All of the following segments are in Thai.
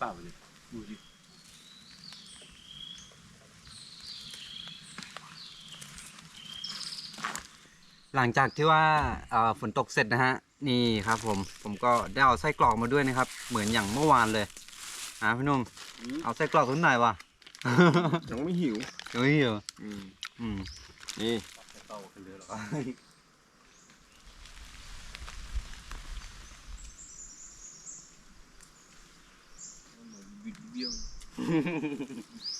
เปล่าเลยดูดิหลังจากที่ว่าเอ่อฝนตกเสร็จนะฮะนี่ครับผมผมก็ได้เอาไส้กรอกมาด้วยนะครับ เหมือนอย่างเมื่อวานเลยอะพี่หนุ่มเอาไส้กรอกสักหน่อยวะยังไม่หิวเฮ้ยเหรออืมอืมนี่ フフフフ。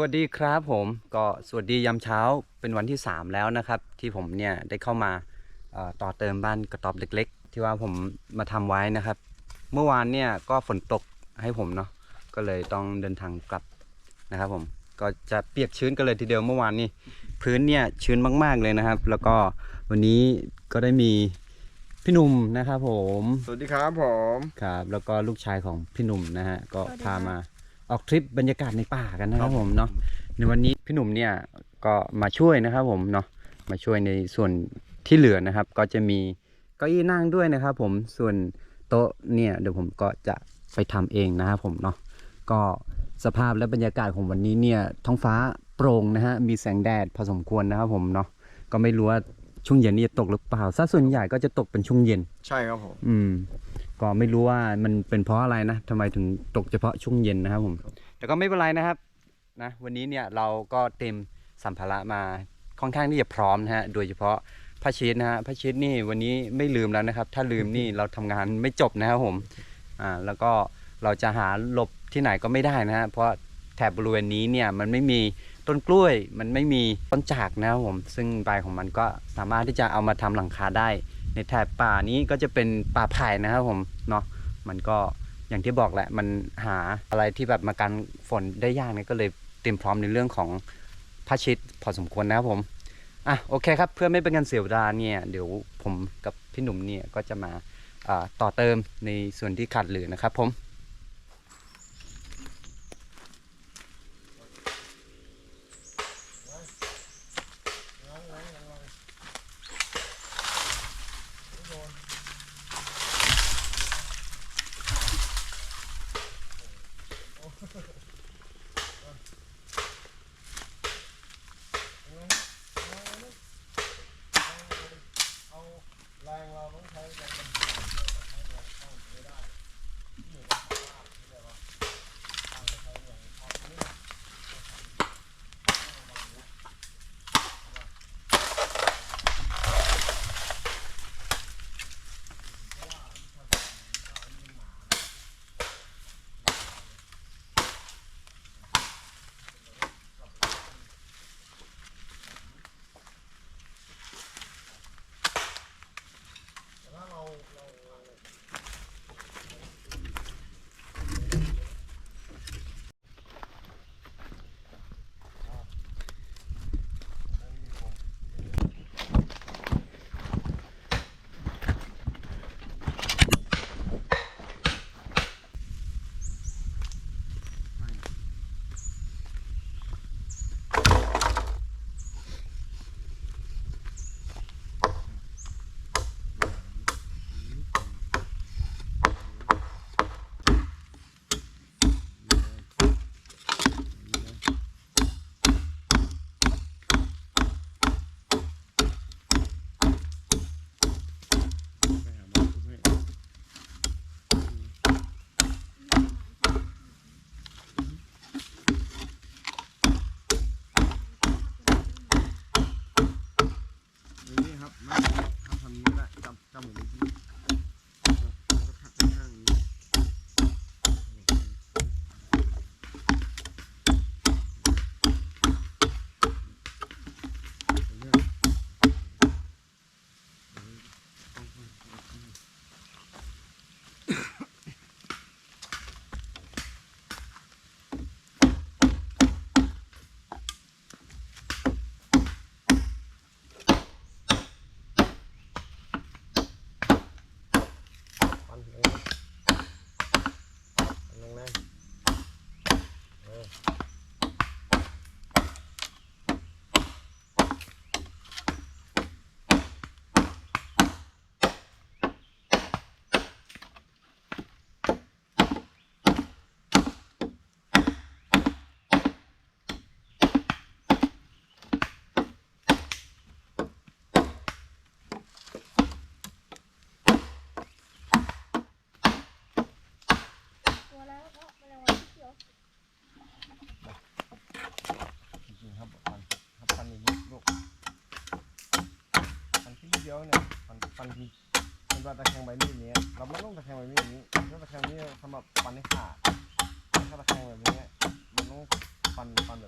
วัสดีครับผมก็สวัสดียามเช้าเป็นวันที่ 3 แล้วนะครับ ที่ผมเนี่ยได้เข้ามาเอ่อต่อเติมบ้านกระต๊อบเล็ก ๆ ที่ว่าผมมาทำไว้นะครับ เมื่อวานเนี่ยก็ฝนตกให้ผมเนาะก็เลยต้องเดินทางกลับนะครับผมก็จะเปียกชื้นกันเลยทีเดียวเมื่อวานนี้พื้นเนี่ยชื้นมาก ๆเลยนะครับ แล้วก็วันนี้ก็ได้มีพี่หนุ่มนะครับผม สวัสดีครับผม ครับ แล้วก็ลูกชายของพี่หนุ่มนะฮะ ก็พามา ออกทริปบรรยากาศในป่ากันนะครับผมเนาะในวันนี้พี่หนุ่มเนี่ยก็มาช่วยนะครับผมเนาะมาช่วยในส่วนที่เหลือนะครับ ก็จะมีเก้าอี้นั่งด้วยนะครับ ผมส่วนโต๊ะเนี่ยเดี๋ยวผมก็จะไปทำเองนะครับผมเนาะก็สภาพและบรรยากาศของวันนี้เนี่ยท้องฟ้าโปร่งนะฮะมีแสงแดดพอสมควรนะครับผมเนาะก็ไม่รู้ว่าช่วงเย็นนี้จะตกหรือเปล่าซะส่วนใหญ่ก็จะตกเป็นช่วงเย็น ใช่ครับผม อืม ก็ไม่รู้ว่ามันเป็นเพราะอะไรนะทำไมถึงตกเฉพาะช่วงเย็นนะครับผม แต่ก็ไม่เป็นไรนะครับนะวันนี้เนี่ยเราก็เตรียมสัมภาระมาค่อนข้างที่จะพร้อมนะฮะโดยเฉพาะผ้าชีตนะฮะผ้าชีตนี่วันนี้ไม่ลืมแล้วนะครับ ถ้าลืมนี่เราทำงานไม่จบนะครับผมอ่าแล้วก็เราจะหาหลบที่ไหนก็ไม่ได้นะฮะเพราะแถบบริเวณนี้เนี่ยมันไม่มีต้นกล้วย มันไม่มีต้นจากนะครับผม ซึ่งใบของมันก็สามารถที่จะเอามาทำหลังคาได้ ในแถบป่านี้ก็จะเป็นป่าไผ่นะครับผมเนาะมันก็อย่างที่บอกแหละมันหาอะไรที่แบบมากันฝนได้ยากเนี่ยก็เลยเตรียมพร้อมในเรื่องของผ้าชิดพอสมควรนะครับผมอะโอเคครับ เพื่อไม่เป็นการเสียเวลาเนี่ยเดี๋ยวผมกับพี่หนุ่มเนี่ยก็จะมาอ่าต่อเติมในส่วนที่ขาดเหลือนะครับผม ฟันทีมันจะตะแคงใบมีดนี้เราไม่ต้องตะแคงใบมีดนี้ถ้าตะแคงนี้สำหรับฟันให้ขาดถ้าตะแคงแบบนี้มันต้องฟันฟันแบบ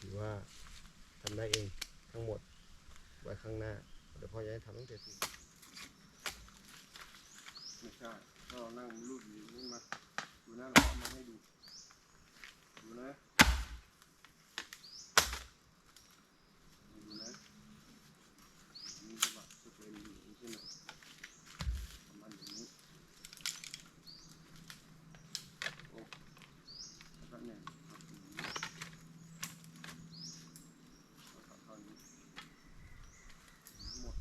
ถือว่าทำได้เองทั้งหมดไว้ข้างหน้า เดี๋ยวพ่อจะให้ทำตั้งแต่ทีไม่ใช่ถ้าเรานั่งรูดอยู่นี่มาดูหน้าเราเอามาให้ดู ดูนะอันนี้จะแบบจะเป็นอย่างนี้ใช่ไหมประมาณอย่างนี้โอ้แล้วก็เนี่ยครับอย่างนี้แล้วก็เข้าอย่างนี้ทั้งหมด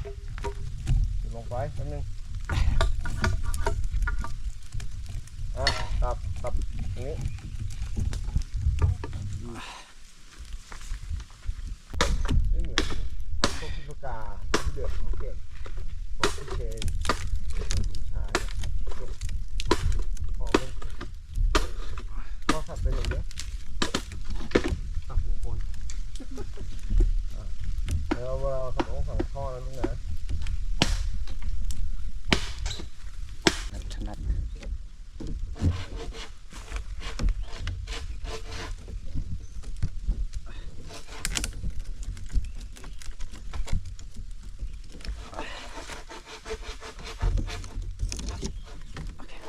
เดี๋ยว ลงไปแป๊บนึงอะตับตับอย่างนี้ไม่เหมือนพวกพิพกาที่เดือดเขาเก็บพวกที่เชนบูชายเก็บของมันก็ขับเป็นอย่างเนี้ยตับหัวคนอะแล้วเวลาเราขับต้องสั่งท่อนั้นตรงไหนถ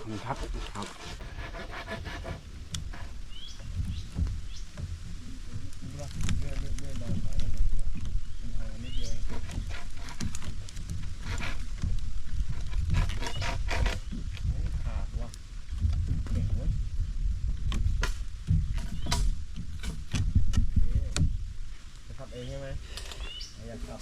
ครับครับ เลื่อนเลื่อนเลื่อนเดินไปแล้วมันห่างนิดเดียวไม่ขาดว่ะเก่งเว้ย จะขับเองใช่ไหมอยากขับ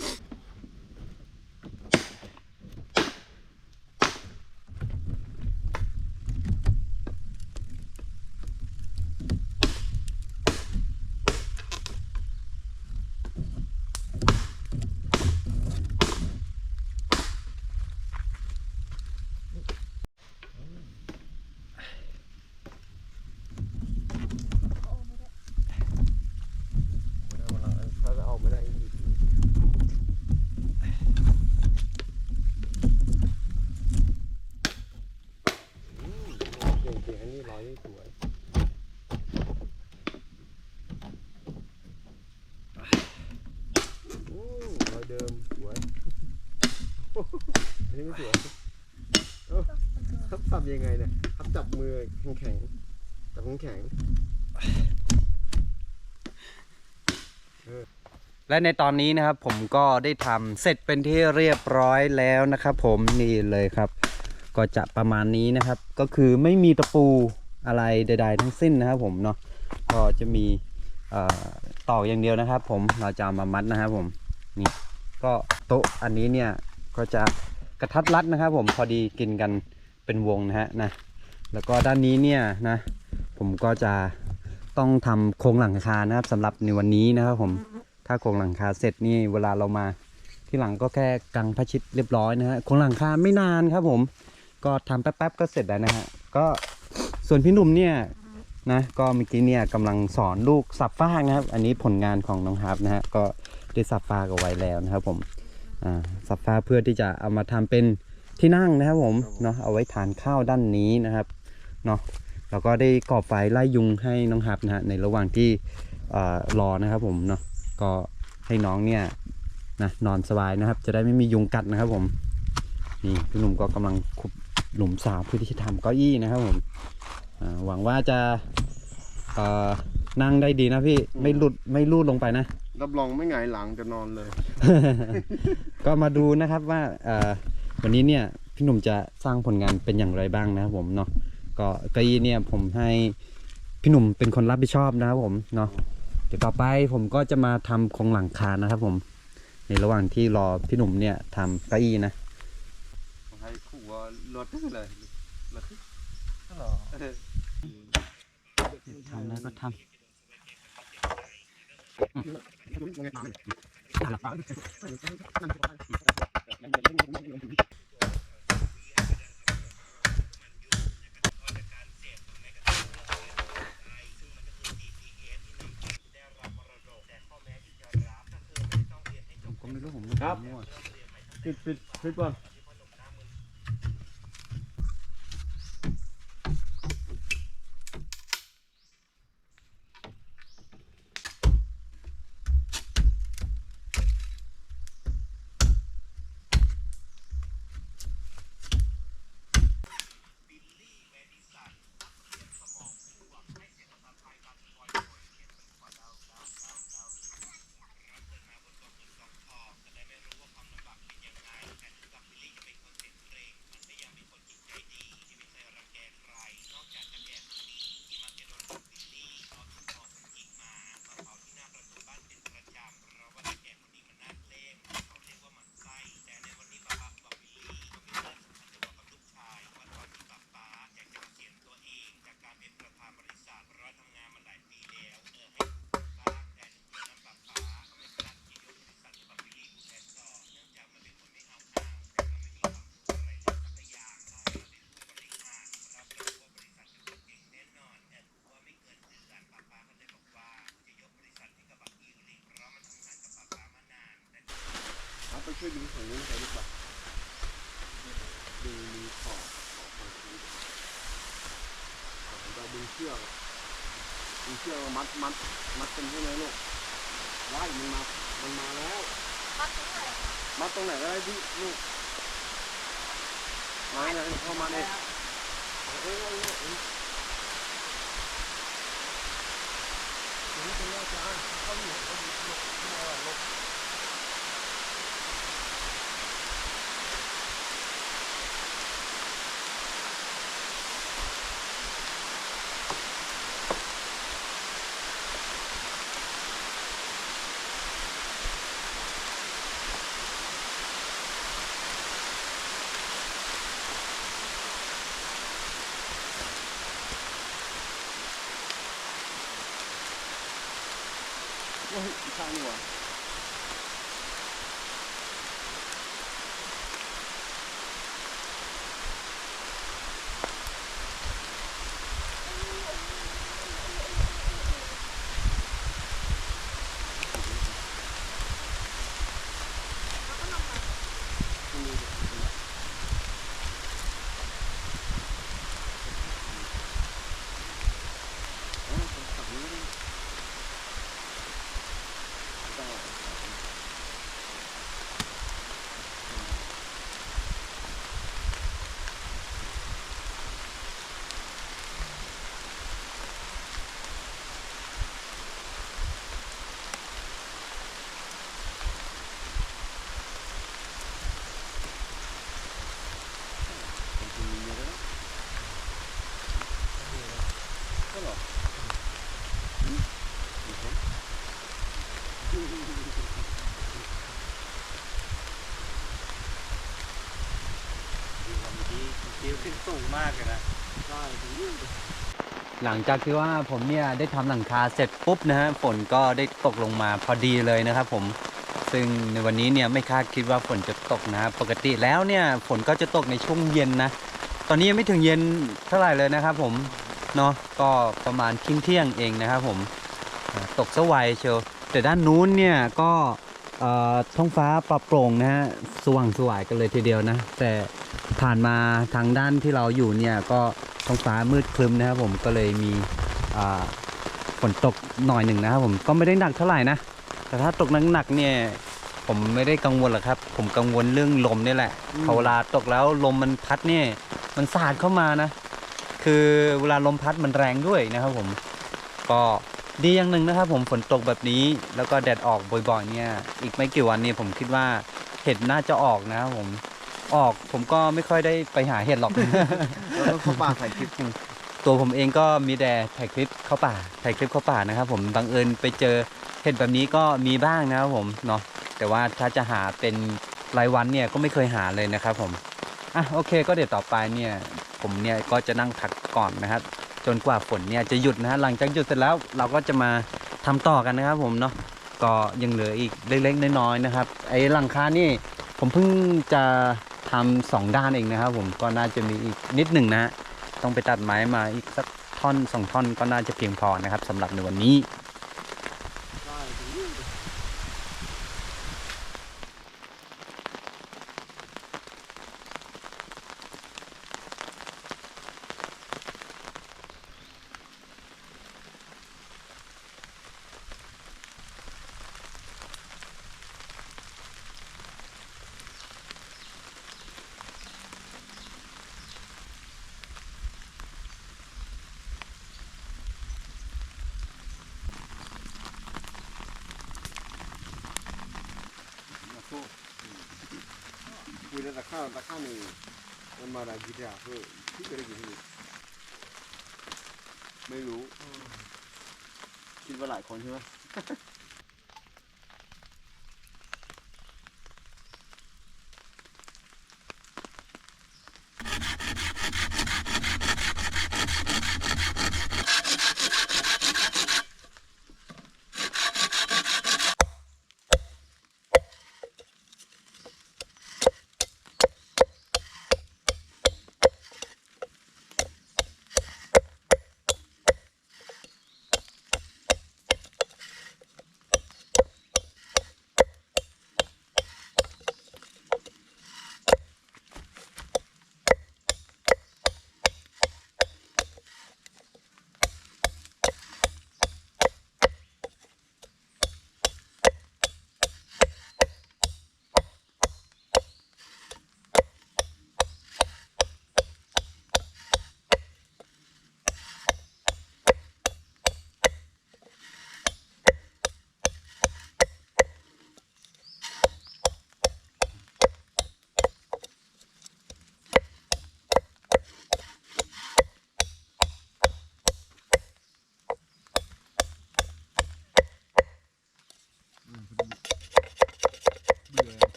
วันหลังถ้าจะออกไม่ได้อีกอืมเก่งเก่งอันนี้ร้อยนี่สวยอู้ร้อยเดิมสวยอันนี้ไม่สวยเอ้าทับจับยังไงเนี่ยทับจับ มือแข็งๆจับแข็ง และในตอนนี้นะครับผมก็ได้ทำเสร็จเป็นที่เรียบร้อยแล้วนะครับ ผมนี่เลยครับ ก็จะประมาณนี้นะครับ ก็คือไม่มีตะปูอะไรใด ๆ ทั้งสิ้นนะครับ ผมเนาะก็จะมีเอ่อตอกอย่างเดียวนะครับ ผมเราจะามามัดนะครับ ผมนี่ก็โต๊ะอันนี้เนี่ยก็จะกระทัดรัดนะครับ ผมพอดีกินกันเป็นวงนะฮะนะ แล้วก็ด้านนี้เนี่ยนะ ผมก็จะต้องทำโครงหลังคานะครับสำหรับในวันนี้นะครับผมถ้าโครงหลังคาเสร็จนี่เวลาเรามาที่หลังก็แค่กังพระชิดเรียบร้อยนะฮะโครงหลังคาไม่นานครับผม ก็ทำแป๊บๆก็เสร็จแล้วนะฮะก็ส่วนพี่หนุ่มเนี่ยนะก็เมื่อกี้เนี่ยกำลังสอนลูกสับฟากนะครับ อันนี้ผลงานของน้องฮาร์ปนะฮะก็ได้สับฟากเอาไว้แล้วนะครับผมอ่าสับฟากเพื่อที่จะเอามาทำเป็นที่นั่งนะครับผมเนาะเอาไว้ทานข้าวด้านนี้นะครับ เนาะแล้วก็ได้ก่อไฟไล่ยุงให้น้องฮับนะฮะในระหว่างที่เอ่อรอนะครับผมเนาะก็ให้น้องเนี่ยนะนอนสบายนะครับ จะได้ไม่มียุงกัดนะครับผมนี่พี่หนุ่มก็กำลังขุดหลุมสาวเพื่อที่จะทำเก้าอี้นะครับผมอ่าหวังว่าจะเอ่อนั่งได้ดีนะพี่ไม่หลุดไม่ลูดลงไปนะรับรองไม่หงายหลังจะนอนเลย ก็มาดูนะครับว่าเอ่อวันนี้เนี่ยพี่หนุ่มจะสร้างผลงานเป็นอย่างไรบ้างนะครับผมเนาะ ก็เก้าอี้เนี่ยผมให้พี่หนุ่มเป็นคนรับผิดชอบนะครับผมเนาะเดี๋ยวต่อไปผมก็จะมาทำโครงหลังคานะครับ ผม ในระหว่างที่รอพี่หนุ่มเนี่ยทำเก้าอี้นะให้ขู่ว่ารถเลยรถทำแล้วก็ทำ ไม่รู้ผมครับมั่วปิดปิดปิดก่อน ช่วยดึงฝั่งนู้นไปดีกว่าดึงมีขอบขอบของชีวิตเราดึงเชือกดึงเชือกมัดมัดมัดเป็นให้ไหมลูกว่ายมันมามันมาแล้ว มัดตรงไหนก็ได้ที่ลูกมาไหนเข้ามาเนี่ยเอ้ยเอ้ยเอ้ยเอ้ยตรงนี้ตรงนี้อาจารย์เขาอยู่เขาอยู่เขาอยู่ที่ไหนวะลูก โอ้ยอีกข้างนี่หว่าเอ้ยเป็นฝั่งนี้นะได้ จริงๆมีเยอะนะใช่เหรออืมมีคน คิวขึ้นสูง มากเลยนะหลังจากที่ว่าผมเนี่ยได้ทำหลังคาเสร็จปุ๊บนะฮะฝนก็ได้ตกลงมาพอดีเลยนะครับผมซึ่งในวันนี้เนี่ยไม่คาดคิดว่าฝนจะตกนะปกติแล้วเนี่ยฝนก็จะตกในช่วงเย็นนะ ตอนนี้ยังไม่ถึงเย็นเท่าไหร่เลยนะครับผมเนาะก็ประมาณเที่ยงเที่ยงๆเองนะครับผมอ่าตกสวัยเชียวแต่ด้านนู้นเนี่ยก็เอ่อท้องฟ้าปรับโปร่งนะฮะสว่างสวายกันเลยทีเดียวนะ แต่ ผ่านมาทางด้านที่เราอยู่เนี่ยก็ท้องฟ้ามืดครึ้มนะครับผมก็เลยมีอ่าฝนตกหน่อยหนึ่งนะครับผมก็ไม่ได้หนักเท่าไหร่นะ แต่ถ้าตกหนักๆเนี่ยผมไม่ได้กังวลหรอกครับ ผมกังวลเรื่องลมนี่แหละพอเวลาตกแล้วลมมันพัดเนี่ยมันสาดเข้ามานะ คือเวลาลมพัดมันแรงด้วยนะครับผมก็ดีอย่างหนึ่งนะครับ ผมฝนตกแบบนี้แล้วก็แดดออกบ่อยๆเนี่ยอีกไม่กี่วันนี้ผมคิดว่าเห็ดน่าจะออกนะครับผม ออกผมก็ไม่ค่อยได้ไปหาเห็ดหรอกแล้วก็เข้าป่าถ่ายคลิปตัวผมเองก็มีแต่ถ่ายคลิปเข้าป่าถ่ายคลิปเข้าป่านะครับ ผมบังเอิญไปเจอเห็ดแบบนี้ก็มีบ้างนะครับผมเนาะแต่ว่าถ้าจะหาเป็นรายวันเนี่ยก็ไม่เคยหาเลยนะครับผมอะโอเค ก็เดี๋ยวต่อไปเนี่ยผมเนี่ยก็จะนั่งพักก่อนนะครับ จนกว่าฝนเนี่ยจะหยุดนะฮะหลังจากหยุดเสร็จแล้วเราก็จะมาทำต่อกันนะครับ ผมเนาะก็ยังเหลืออีกเล็กๆน้อยๆนะครับไอ้หลังคานี่ผมเพิ่งจะ ทำสองด้านเองนะครับผมก็น่าจะมีอีกนิดหนึ่งนะ ต้องไปตัดไม้มาอีกสักท่อนสองท่อนก็น่าจะเพียงพอนะครับสำหรับในวันนี้ คุยแล้วตะข้าวตะข้าวนี่มันมาได้กี่เดียวเพื่อที่จะได้กี่ทีไม่รู้คิดว่าหลายคนใช่ไหม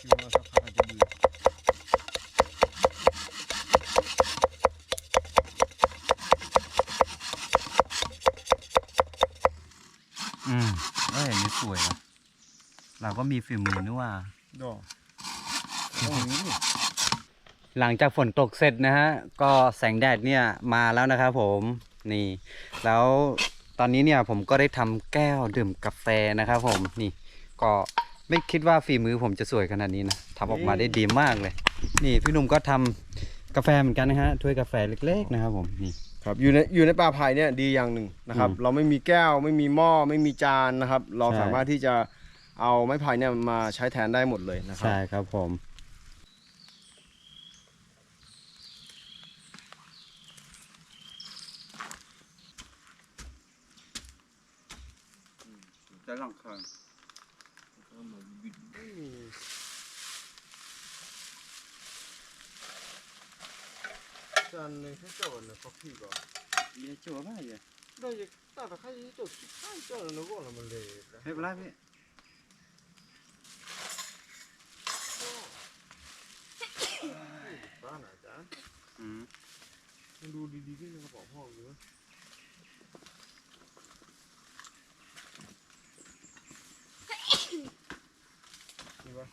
คิดว่าสักพักอาจจะเบื่อ อืมเอ้ยอันนี้สวยนะเรา ก็มีฝีมือนี่ว่าดอกตรงนี้นี่หลังจากฝนตกเสร็จนะฮะ ก็แสงแดดเนี่ยมาแล้วนะครับผมนี่ แล้วตอนนี้เนี่ยผมก็ได้ทำแก้วดื่มกาแฟนะครับผมนี่ ก็ไม่คิดว่าฝีมือผมจะสวยขนาดนี้นะทำออกมาได้ดีมากเลย นี่พี่หนุ่มก็ทำกาแฟเหมือนกันนะฮะถ้วยกาแฟเล็กๆนะครับผมนี่ครับอยู่ในอยู่ในป่าไผ่เนี่ยดีอย่างหนึ่งนะครับอืมเราไม่มีแก้วไม่มีหม้อไม่มีจานนะครับ เราใช่สามารถที่จะ เอาไม้ไผ่เนี่ยมาใช้แทนได้หมดเลยนะครับ ใช่ครับผมจะลองคอนจานหนึ่งแค่เจ้าเนี่ยเขาพี่ก่อนเรียจัวบ้าเยอะ ได้ยังแต่ถ้าใครจะคิดให้เจ้าเนี่ยก็ละมันเลยนะ ให้ปลาพี่ บ้านอาจารย์ อืม มันดูดีๆที่ในกระเป๋าพ่ออยู่นะนี่ปะ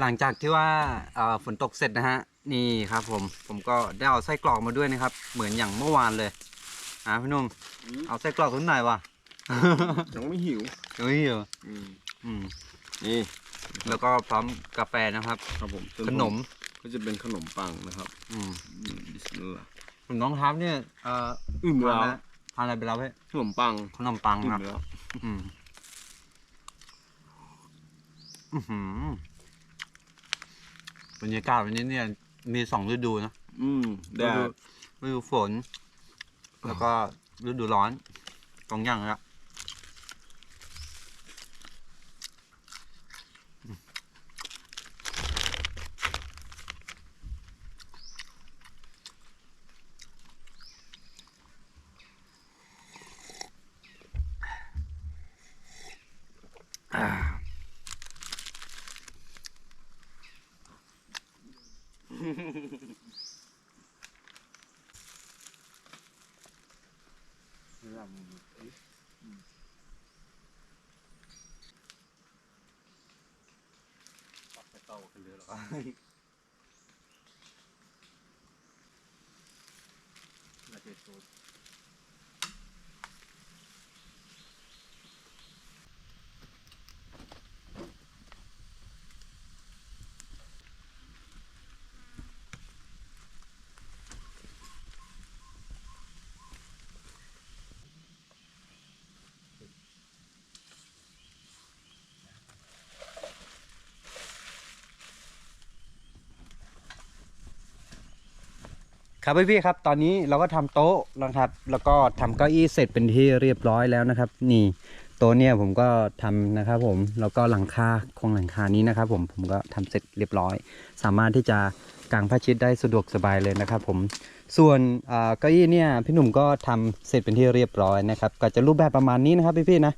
หลังจากที่ว่าเอ่อฝนตกเสร็จนะฮะ นี่ครับผม ผมก็ได้เอาไส้กรอกมาด้วยนะครับ เหมือนอย่างเมื่อวานเลยอะพี่หนุ่มเอาไส้กรอกทุนหน่อยวะ ยังไม่หิว เฮ้ยเหรออืมอืมนี่ แล้วก็พร้อมกาแฟนะครับ ครับผมขนมก็จะเป็นขนมปังนะครับอืมอืมบิสมิลลาห์ส่วนน้องทัพเนี่ยเอ่ออิ่มทานแล้วแล้วทานอะไรไปแล้วเพ่ขนมปังขนมปังอิ่มนะแล้วอืมอื้อหือบรรยากาศวันนี้เนี่ย มีสองฤดูนะอืมแดฤดูดฤดูฝน แล้วก็ฤดูร้อนสองอย่างเลยอะ เต่ากันเลยหรอน่าจะโดน ครับพี่ๆครับ ตอนนี้เราก็ทำโต๊ะแล้วครับ แล้วก็ทำเก้าอี้เสร็จเป็นที่เรียบร้อยแล้วนะครับ นี่โต๊ะเนี่ยผมก็ทำนะครับ ผมแล้วก็หลังคาโครงหลังคานี้นะครับ ผมผมก็ทำเสร็จเรียบร้อย สามารถที่จะกางผ้าชิดได้สะดวกสบายเลยนะครับ ผมส่วนเก้าอี้เนี่ยพี่หนุ่มก็ทำเสร็จเป็นที่เรียบร้อยนะครับ ก็จะรูปแบบประมาณนี้นะครับพี่ๆนะ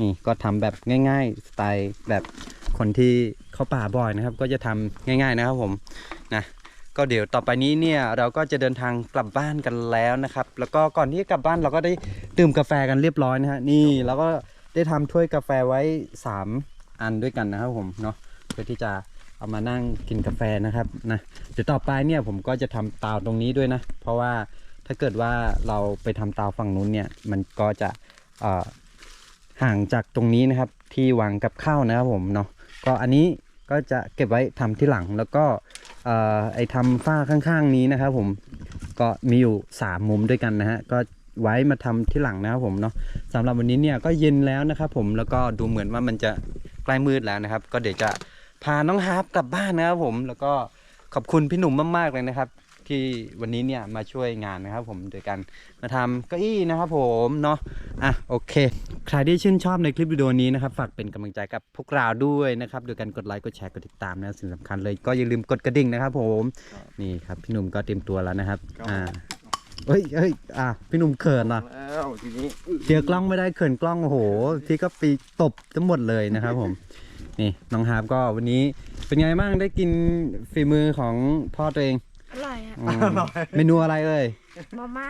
นี่ก็ทำแบบง่ายๆสไตล์แบบคนที่เขาป่าบ่อยนะครับ ก็จะทำง่าย ๆนะครับ ผมนะ ก็เดี๋ยวต่อไปนี้เนี่ยเราก็จะเดินทางกลับบ้านกันแล้วนะครับ แล้วก็ก่อนที่กลับบ้านเราก็ได้ดื่มกาแฟกันเรียบร้อยนะฮะนี่เราก็ได้ทำถ้วยกาแฟไว้ 3 อันด้วยกันนะครับผมเนาะเพื่อที่จะเอามานั่งกินกาแฟนะครับนะเดี๋ยวต่อไปเนี่ยผมก็จะทำเตาตรงนี้ด้วยนะ เพราะว่าถ้าเกิดว่าเราไปทำเตาฝั่งนู้นเนี่ยมันก็จะห่างจากตรงนี้นะครับที่วางกับข้าวนะครับผมเนาะก็อันนี้ก็จะเก็บไว้ทำที่หลังแล้วก็ ไอทำฝ้าข้างๆนี้นะครับผมก็มีอยู่ 3 มุมด้วยกันนะฮะก็ไว้มาทำที่หลังนะครับผมเนาะสำหรับวันนี้เนี่ยก็เย็นแล้วนะครับผมแล้วก็ดูเหมือนว่ามันจะใกล้มืดแล้วนะครับ ก็เดี๋ยวจะพาน้องฮาร์ปกลับบ้านนะครับผมแล้วก็ขอบคุณพี่หนุ่มมากๆเลยนะครับ ที่วันนี้เนี่ยมาช่วยงานนะครับ ผมโดยการมาทำเก้าอี้นะครับ ผมเนาะอะโอเค ใครที่ชื่นชอบในคลิปวิดีโอนี้นะครับฝากเป็นกำลังใจกับพวกเราด้วยนะครับโดยการกดไลค์กดแชร์กดติดตามนะสิ่งสำคัญเลยก็อย่าลืมกดกระดิ่งนะครับ ผมนี่ครับพี่หนุ่มก็เตรียมตัวแล้วนะครับอ่าเฮ้ยเฮ้ยอะพี่หนุ่มเขินเหรอแล้วทีนี้เจอกล้องไม่ได้เขินกล้องโอ้โหพี่ก็ปีตบทั้งหมดเลยนะครับ ผม นี่น้องฮาร์ปก็วันนี้เป็นไงบ้างได้กินฝีมือของพ่อตัวเอง อร่อยอะอืมเมนูอะไรเอ่ย มาม่า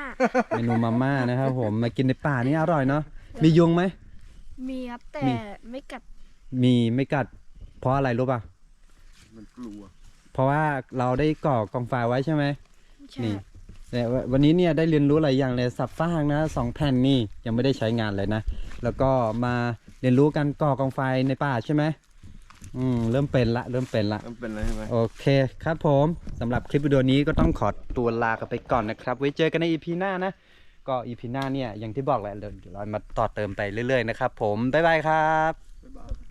เมนูมาม่านะครับผม มากินในป่านี่อร่อยเนาะ มียุงไหม มีครับแต่มี ไม่กัดมีไม่กัด เพราะอะไรรู้ป่ะ มันกลัว เพราะว่าเราได้ก่อกองไฟไว้ใช่ไหม ใช่ นี่แต่ว่าวันนี้เนี่ยได้เรียนรู้หลายอย่างเลยสับฟางนะสองแผ่นนี่ยังไม่ได้ใช้งานเลยนะ แล้วก็มาเรียนรู้การก่อกองไฟในป่าใช่ไหม อืมเริ่มเป็นละเริ่มเป็นละ มันเป็นอะไรใช่ไหม โอเคครับผมสำหรับคลิปวิดีโอนี้ก็ต้องขอตัวลากันไปก่อนนะครับ ไว้เจอกันใน EP หน้านะ ก็ EP หน้าเนี่ยอย่างที่บอกแหละเดี๋ยวเรามาต่อเติมไปเรื่อยๆนะครับผม บ๊ายบายครับ บ๊ายบาย